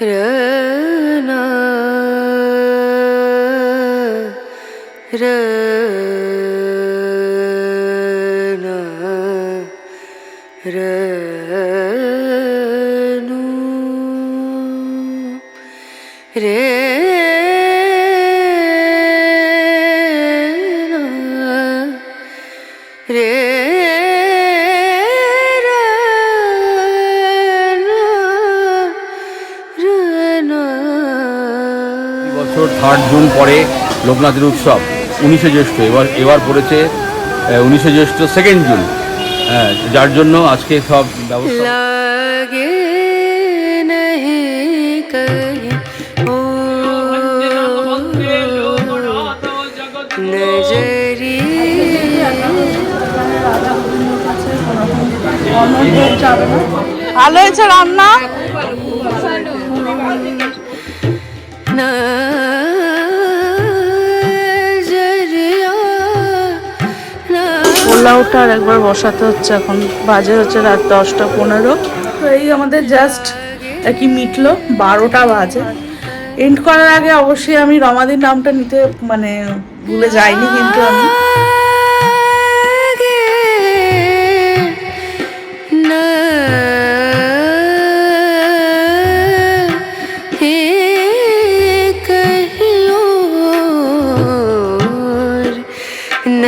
रना रना रनु रे লোকনাথের উৎসব উনিশে জ্যৈষ্ঠ। এবার এবার পড়েছে উনিশে জ্যৈষ্ঠ সেকেন্ড জুন হ্যাঁ যার জন্য আজকে সব ব্যবস্থা আলো হয়েছে রান্না? পোলাওটা আর একবার বসাতে হচ্ছে। এখন বাজে হচ্ছে রাত দশটা পনেরো। এই আমাদের জাস্ট কি মিটলো বারোটা বাজে। এন্ড করার আগে অবশ্যই আমি রমাদির নামটা নিতে মানে ভুলে যাইনি কিন্তু আমি।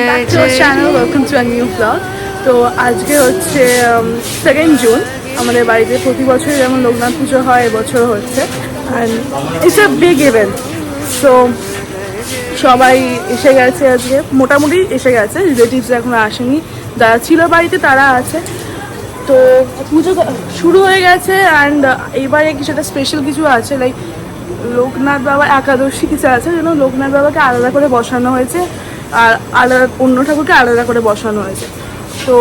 लागे welcome to our new blog তো আজকে হচ্ছে সেকেন্ড জুন আমাদের বাড়িতে প্রতি বছর যেমন লোকনাথ পুজো হয় এবছর হচ্ছে। And it's a big event so সবাই এসে গেছে আজকে। মোটামুটি এসে গেছে রিলেটিভস এখনও আসেনি। যারা ছিল বাড়িতে, তারা আছে। তো পুজো শুরু হয়ে গেছে অ্যান্ড এবারে কিছু একটা স্পেশাল কিছু আছে? লাইক লোকনাথ বাবা একাদশী কিছু আছে, যেন লোকনাথ বাবাকে আলাদা করে বসানো হয়েছে। আর আলাদা অন্য ঠাকুরকে আলাদা করে বসানো হয়েছে। তো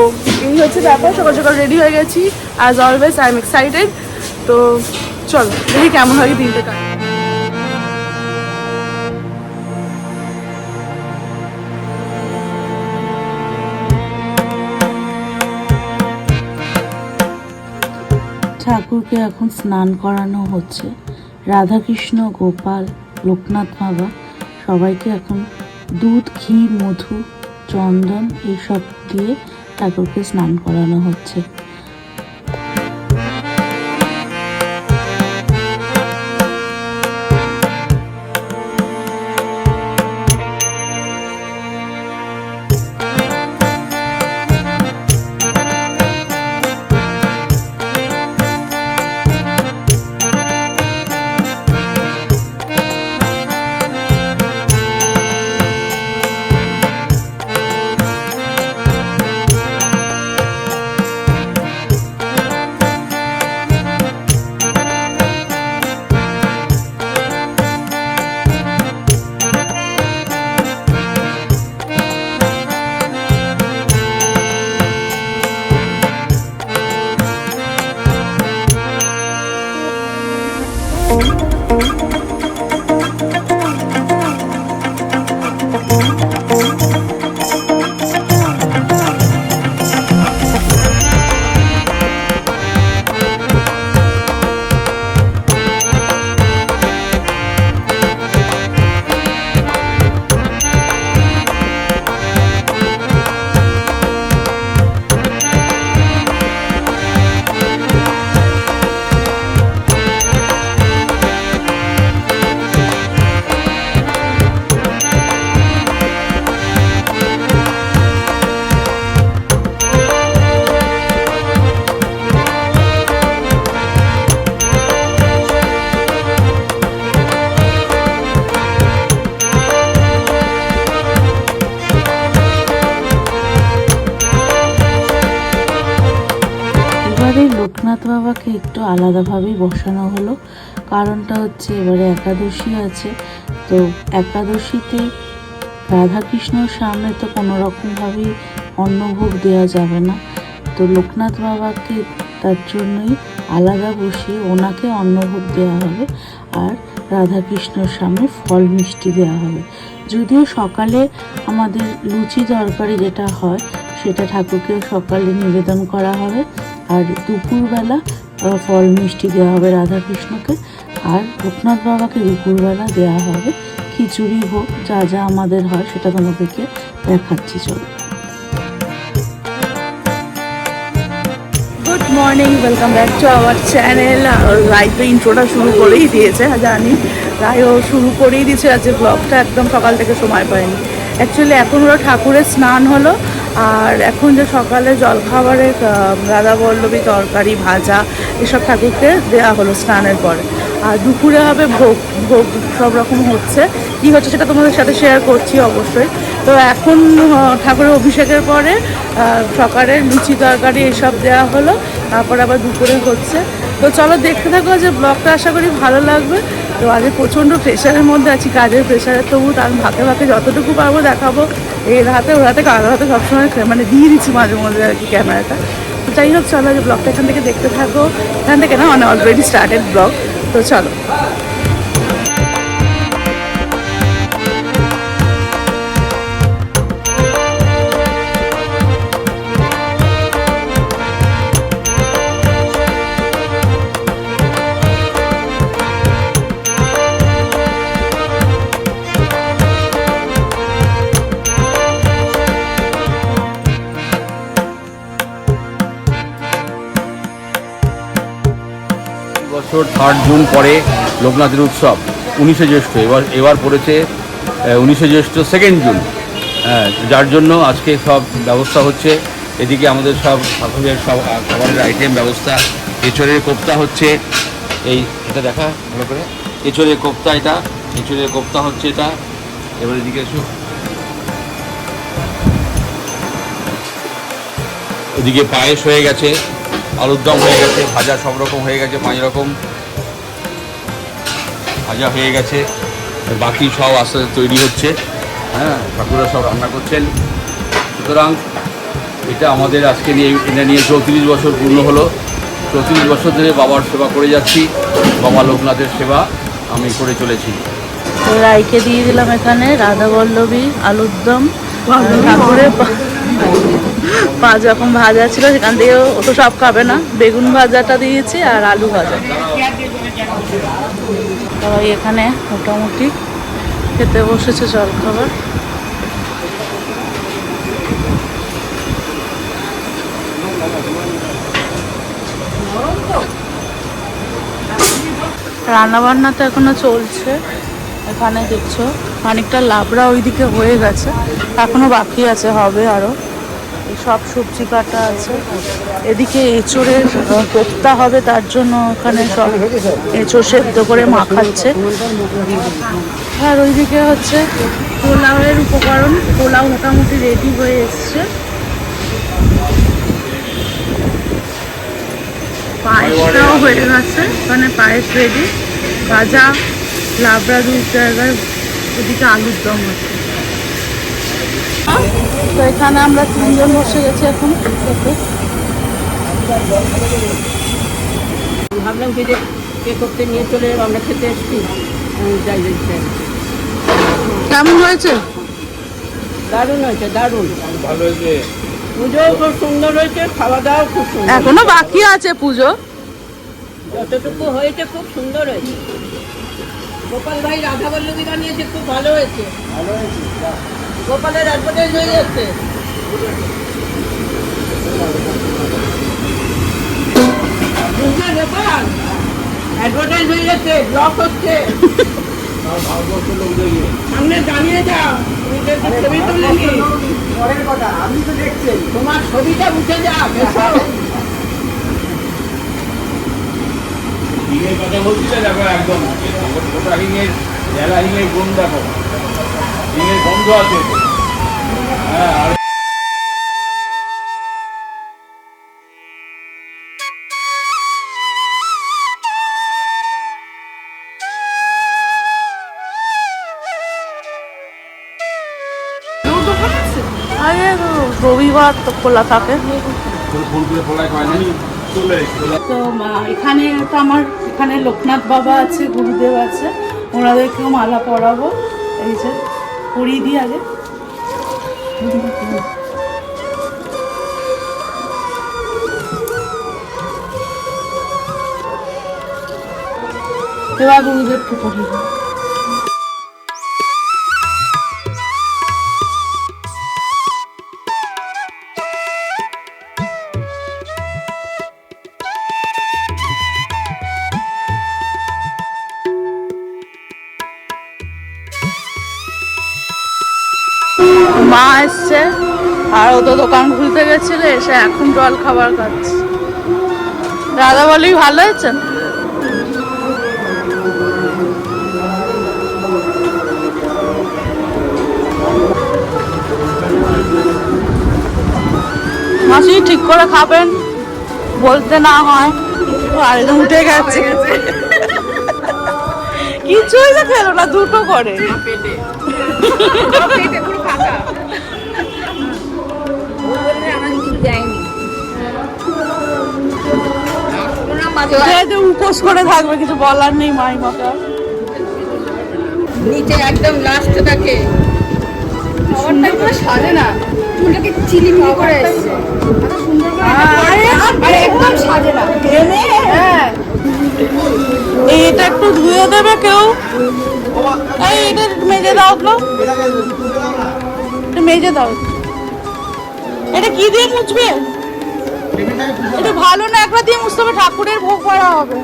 এই হচ্ছে ব্যাপার, সকাল সকাল রেডি হয়ে গেছি। As always I am excited তো চলো, দেখি কেমন হয় দিনটা ঠাকুরকে এখন স্নান করানো হচ্ছে। রাধাকৃষ্ণ, গোপাল, লোকনাথ বাবা সবাইকে এখন দুধ ঘি মধু চন্দন এইসব দিয়ে ঠাকুরকে স্নান করানো হচ্ছে। এবারে লোকনাথ বাবাকে একটু আলাদাভাবেই বসানো হলো। কারণটা হচ্ছে এবারে একাদশী আছে। তো একাদশীতে রাধাকৃষ্ণর সামনে তো কোনো রকমভাবেই অন্নভোগ দেওয়া যাবে না। তো লোকনাথ বাবাকে তার জন্যই আলাদা বসিয়ে ওনাকে অন্নভোগ দেওয়া হবে আর রাধাকৃষ্ণর সামনে ফল মিষ্টি দেওয়া হবে। যদিও সকালে আমাদের লুচি তরকারি যেটা হয়, সেটা ঠাকুরকে সকালে নিবেদন করা হবে। আর দুপুরবেলা ফল মিষ্টি দেওয়া হবে রাধাকৃষ্ণকে, আর লোকনাথ বাবাকে দুপুরবেলা দেওয়া হবে। খিচুড়ি হোক, যা যা আমাদের হয়, সেটা তোমাদেরকে দেখাচ্ছি, চলো। Good morning welcome back to our channel Rai তো ইন্ট্রোটা শুরু করেই দিয়েছে জানি রায়ও শুরু করেই দিয়েছে আজকে ব্লগটা একদম সকাল থেকে সময় পায়নি। অ্যাকচুয়ালি এখন ওরা ঠাকুরের স্নান হলো আর এখন যে সকালে জলখাবারে রাধা বল্লভী তরকারি, ভাজা, এসব ঠাকুরকে দেওয়া হলো স্নানের পরে। আর দুপুরে হবে ভোগ ভোগ সব রকম হচ্ছে। কী হচ্ছে সেটা তোমাদের সাথে শেয়ার করছি অবশ্যই। তো এখন ঠাকুরের অভিষেকের পরে সকালে লুচি তরকারি এসব দেওয়া হলো। তারপর আবার দুপুরে হচ্ছে। তো চলো দেখতে থাকো যে ব্লগটা আশা করি ভালো লাগবে। তো আগে প্রচণ্ড প্রেশারের মধ্যে আছি, কাজের প্রেশারে তবু তার ভাতে ভাতে যতটুকু পারব দেখাবো। এর হাতে, ওর হাতে, কারোর হাতে সবসময় মানে দিয়ে দিচ্ছি মাঝে মধ্যে আর কি ক্যামেরাটা। তো যাই হোক, চলো যে ব্লগটা এখান থেকে দেখতে থাকো। এখান থেকে না মানে অলরেডি স্টার্টেড ব্লগ তো চলো। বছর থার্ড জুন পরে লোকনাথের উৎসব উনিশে জ্যৈষ্ঠ এবার এবার পড়েছে উনিশে জ্যৈষ্ঠ সেকেন্ড জুন। হ্যাঁ, যার জন্য আজকে সব ব্যবস্থা হচ্ছে। এদিকে আমাদের সব ঠাকুরের সব খাবারের আইটেম ব্যবস্থা এঁচড়ের কোপ্তা হচ্ছে এই এটা দেখা ভালো করে। এঁচড়ের কোপ্তা এটা এঁচড়ের কোপ্তা হচ্ছে এটা। এবার এদিকে এসো। ওদিকে পায়েস হয়ে গেছে। আলুর দম হয়ে গেছে ভাজা সব রকম হয়ে গেছে পাঁচ রকম। ভাজা হয়ে গেছে। বাকি সব আস্তে আস্তে তৈরি হচ্ছে। হ্যাঁ ঠাকুরা সব রান্না করছেন। সুতরাং এটা আমাদের আজকে নিয়ে এটা নিয়ে চৌত্রিশ বছর পূর্ণ হলো। চৌত্রিশ বছর ধরে বাবার সেবা করে যাচ্ছি বাবা লোকনাথের সেবা আমি করে চলেছি। তো রাইকে দিয়ে দিলাম এখানে রাধা বল্লভী। আলুর দম ঠাকুরের পাঁচ রকম ভাজা ছিল সেখান থেকে ও তো সব খাবে না। বেগুন ভাজাটা দিয়েছি আর আলু ভাজা। সবাই এখানে মোটামুটি খেতে বসেছে জলখাবার। রান্নাবান্না তো এখনও চলছে। এখানে দেখছ, খানিকটা লাবড়া ওইদিকে হয়ে গেছে। এখনও বাকি আছে, হবে আরও। এই সব সবজি কাটা আছে। এদিকে এঁচোড়ের কোপ্তা হবে, তার জন্য ওখানে সব এঁচড় সেদ্ধ করে মাখাচ্ছে। আর ওইদিকে হচ্ছে পোলাওয়ের উপকরণ। পোলাও মোটামুটি রেডি হয়ে এসছে। পায়েসটাও হয়ে গেছে, ওখানে পায়েস রেডি ভাজা লাবড়া দুই জায়গায়, ওদিকে আলুর দম আছে। তো এখানে আমরা তিনজন বসে গেছি এখন। ভাবলাম কি যে কে করতে নিয়ে চলে আমরা খেতে এসছি। যাই যাই। কেমন হয়েছে? দারুণ হয়েছে দারুণ। ভালো হয়েছে? পুজোও খুব সুন্দর হয়েছে খাওয়া দাওয়াও খুব সুন্দর এখনও বাকি আছে পুজো? যতটুকু হয়েছে খুব সুন্দর হয়েছে। গোপাল ভাই রাধা বল্লভী বানিয়েছে খুব ভালো হয়েছে। গোপালের অ্যাডভার্টাইজ হয়ে যাচ্ছে? গোপাল অ্যাডভার্টাইজ হয়ে যাচ্ছে ব্লক হচ্ছে। সামনে জানিয়ে যাও ছবি তোমার ছবিটা উঠে যাক কথা বলছি তো দেখো একদম। গোটা হিঙের জেলা হিঙের দেখো। হিঙের গন্ধ আছে। হ্যাঁ আর আরে রবিবার তো খোলা থাকে। তো এখানে তো আমার এখানে লোকনাথ বাবা আছে গুরুদেব আছে। ওনাদেরকেও মালা পরাবো। এই যে। পরিয়ে দিই আগে। এবার গুরুদেবকে পরিয়ে দিই দোকান খুলতে গেছিল, এসে এখন জল খাবার খাচ্ছে। দাদা বলি, ভালো হয়েছে মাসি, ঠিক করে খাবেন। বলতে না হয় আর উঠে গেছে। কিছুই তো খেলো না, দুটো করে। যেহেতু উপোস করে থাকবে কিছু বলার নেই মাই মাতা নিচে একদম লাস্ট থাকে সাজে না। চুলটাকে চিলিমিলি করে এসছে। আরে একদম সাজে না। হ্যাঁ। এটা একটু ধুয়ে দেবে কেউ? এই এটা মেজে দাও তো। মেজে দাও। এটা কি দিয়ে মুছবে? এটা ভালো না, একবার দিয়ে মুছতে ঠাকুরের ভোগ করা হবে।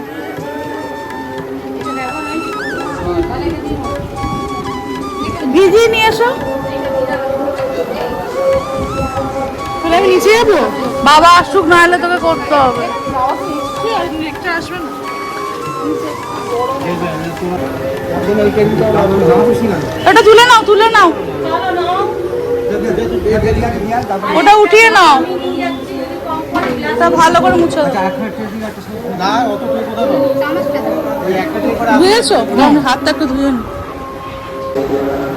ভিজিয়ে নিয়ে এসো। নিচে যাব? বাবা আসুক না হলে তোকে করতে হবে। একটা ওটা তুলে নাও তুলে নাও। ওটা উঠিয়ে নাও। তা ভালো করে মুছে। ধুয়েছো? আমি হাতটা একটু ধুয়ে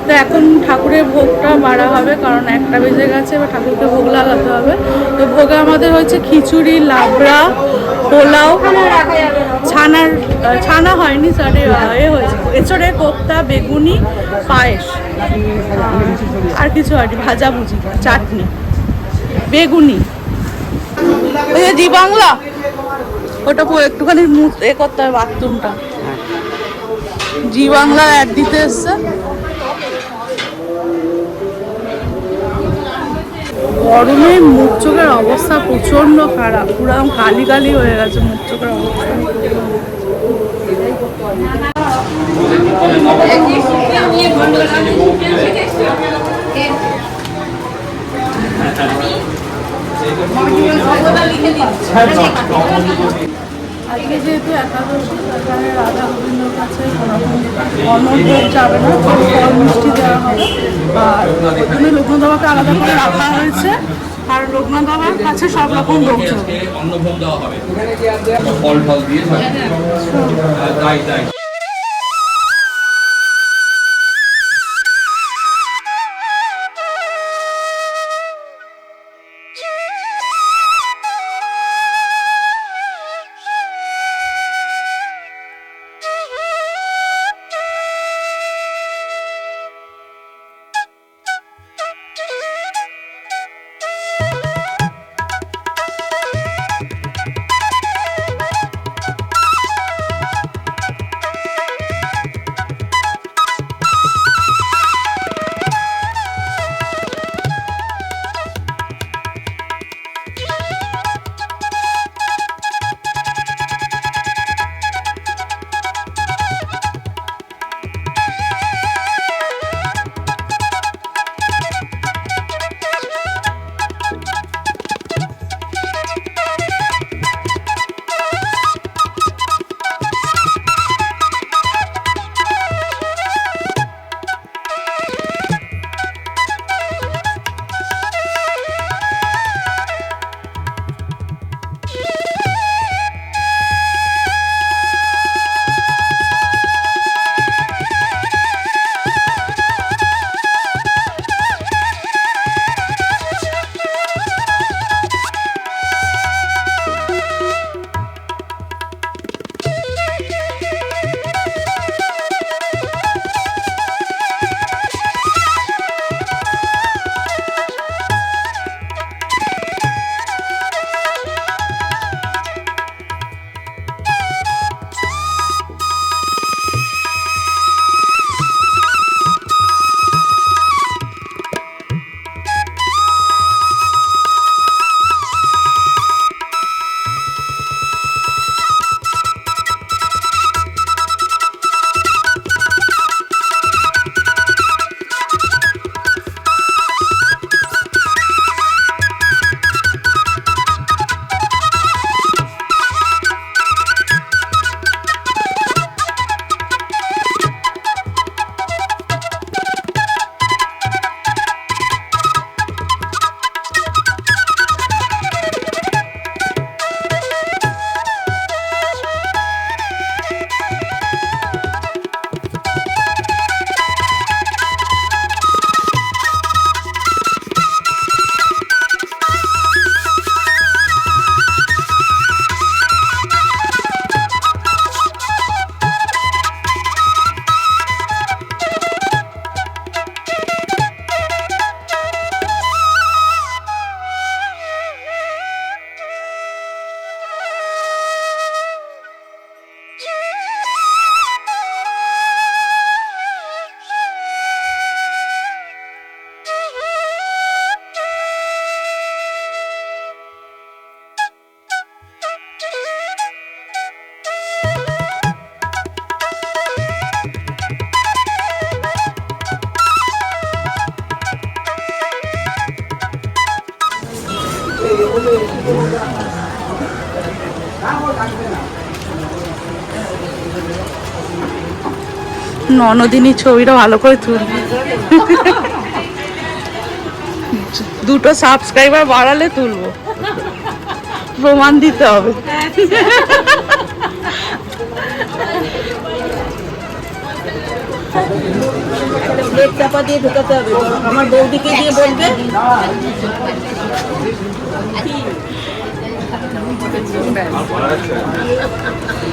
তো এখন ঠাকুরের ভোগটা বাড়া হবে কারণ একটা বেজে গেছে এবার ঠাকুরকে ভোগ লাগাতে হবে। তো ভোগে আমাদের হচ্ছে খিচুড়ি লাবড়া পোলাও। ছানার ছানা হয়নি সরি এ হয়েছে। এছাড়ে কোপ্তা বেগুনি পায়েস। আর কিছু হয়নি ভাজা ভুজি চাটনি বেগুনি। ওই যে জি বাংলা? ওটা একটুখানি এ করতে হবে বাথরুমটা। জি বাংলা অ্যাড দিতে এসছে। গরমে মুখ চোখের অবস্থা প্রচণ্ড খারাপ, পুরো কালি কালি হয়ে গেছে মুখ চোখের অবস্থা। আজকে যেহেতু একাদশী তার রাধা গোবিন্দর কাছে অন্ন ভোগ যাবে না ফল মিষ্টি দেওয়া হবে। আর ওখানে লোকনাথ বাবাকে আলাদা করে রাখা হয়েছে। আর লোকনাথ বাবার কাছে সব রকম ভোগ যাবে। অন্নভোগ দেওয়া হবে ফল ফল দিয়ে হ্যাঁ, তাই তাই। ননদিনী ছবিটা ভালো করে তুলবি দুটো সাবস্ক্রাইবার বাড়ালে তুলবো। প্রমাণ দিতে হবে ঢুকাতে হবে। আমার বৌদিকে দিয়ে বলবে।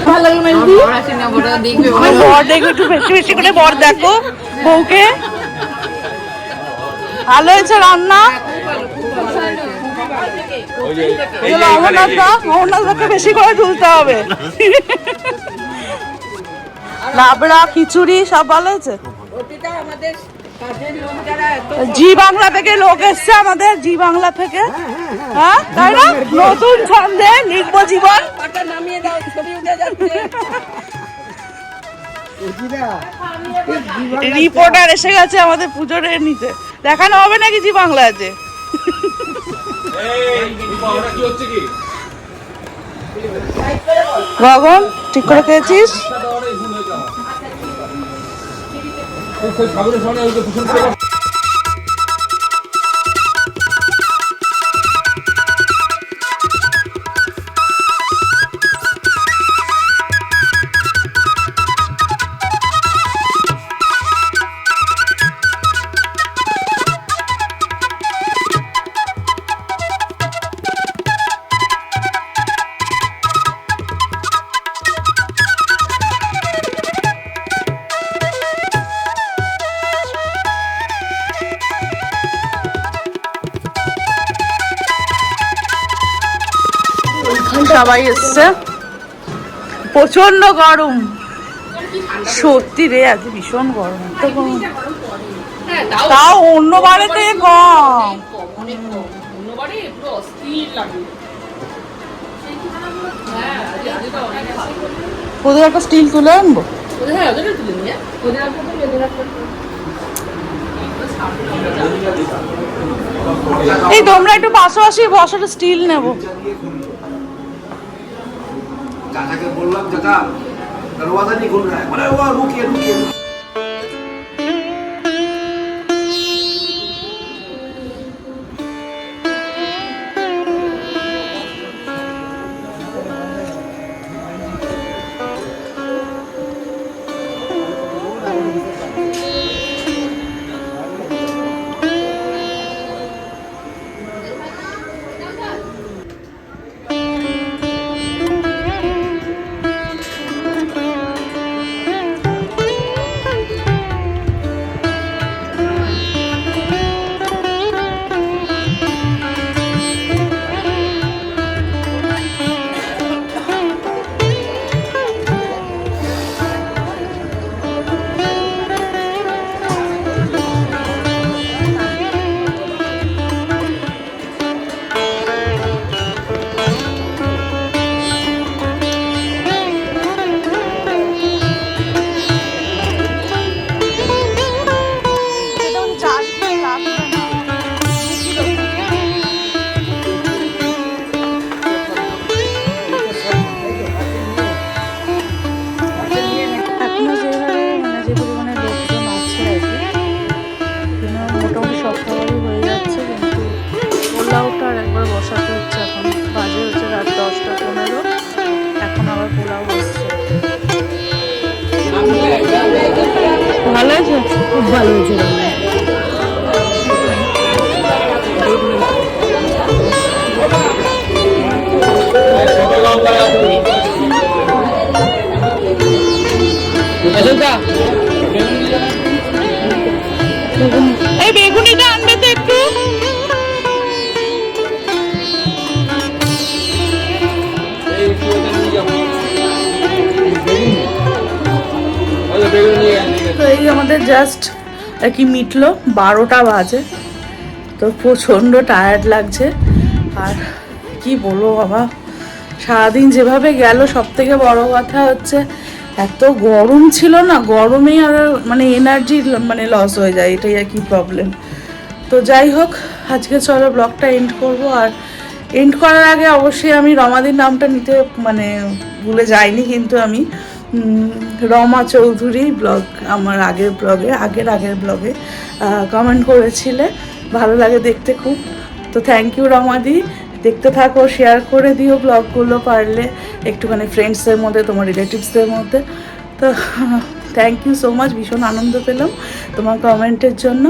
ভালো লাগে মেহেন্দি বর দেখো একটু বেশি বেশি করে বর দেখো বউকে। ভালো হয়েছে রান্না? বেশি করে তুলতে হবে। লাবড়া খিচুড়ি সব ভালো হয়েছে? আমাদের জি বাংলা থেকে লোক এসছে আমাদের, জি বাংলা থেকে। হ্যাঁ তাই না? নতুন ছন্দে লিখব জীবন। রিপোর্টার এসে গেছে আমাদের পুজোর নিতে। দেখানো হবে নাকি জি বাংলা আছে গগন, ঠিক করে খেয়েছিস 그, 그 거기 가구를 전에 이렇게 부셔 সবাই এসছে। প্রচণ্ড গরম। সত্যি রে আজ ভীষণ গরম। গরম তাও অন্য থেকে কম। ওদের একটা স্টিল তুলে আনব? এই তোমরা একটু পাশাপাশি বসাটা স্টিল নেব। চাচাকে বললাম চাচা দরওয়াজা নিয়ে ঘুরে বলে ও রুকিয়ে রুকিয়ে। এই আমাদের জাস্ট আর কি মিটলো, বারোটা বাজে। তো প্রচণ্ড টায়ার্ড লাগছে। আর কি বলব বাবা, সারাদিন যেভাবে গেল সব থেকে বড় কথা হচ্ছে এত গরম ছিল না, গরমেই আর মানে এনার্জি মানে লস হয়ে যায়, এটাই আর কি প্রবলেম তো যাই হোক, আজকে চলো ব্লগটা এন্ড করব। আর এন্ড করার আগে অবশ্যই আমি রমাদির নামটা নিতে মানে ভুলে যাইনি কিন্তু আমি। রমা চৌধুরী ব্লগ, আমার আগের ব্লগে, আগের আগের ব্লগে কমেন্ট করেছিলে। ভালো লাগে দেখতে খুব। তো থ্যাংক ইউ রমাদি। দেখতে থাকো শেয়ার করে দিও ব্লগগুলো পারলে। একটুখানি ফ্রেন্ডসদের মধ্যে, তোমার রিলেটিভসদের মধ্যে। তো থ্যাংক ইউ সো মাচ ভীষণ আনন্দ পেলাম তোমার কমেন্টের জন্য।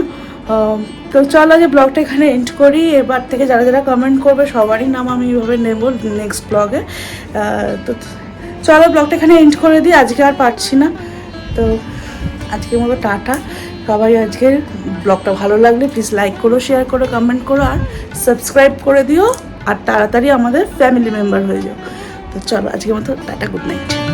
তো চলো যে ব্লগটা এখানে এন্ড করি। এবার থেকে যারা যারা কমেন্ট করবে, সবারই নাম আমি এইভাবে নেব নেক্সট ব্লগে। তো চলো ব্লগটা এখানে এন্ড করে দিই, আজকে আর পারছি না। তো আজকের মতো টাটা। সবাই আজকের ব্লগটা ভালো লাগলে প্লিজ লাইক করো শেয়ার করো কমেন্ট করো, আর সাবস্ক্রাইব করে দিও, আর তাড়াতাড়ি আমাদের ফ্যামিলি মেম্বার হয়ে যাও। তো চলো আজকের মতো টাটা গুড নাইট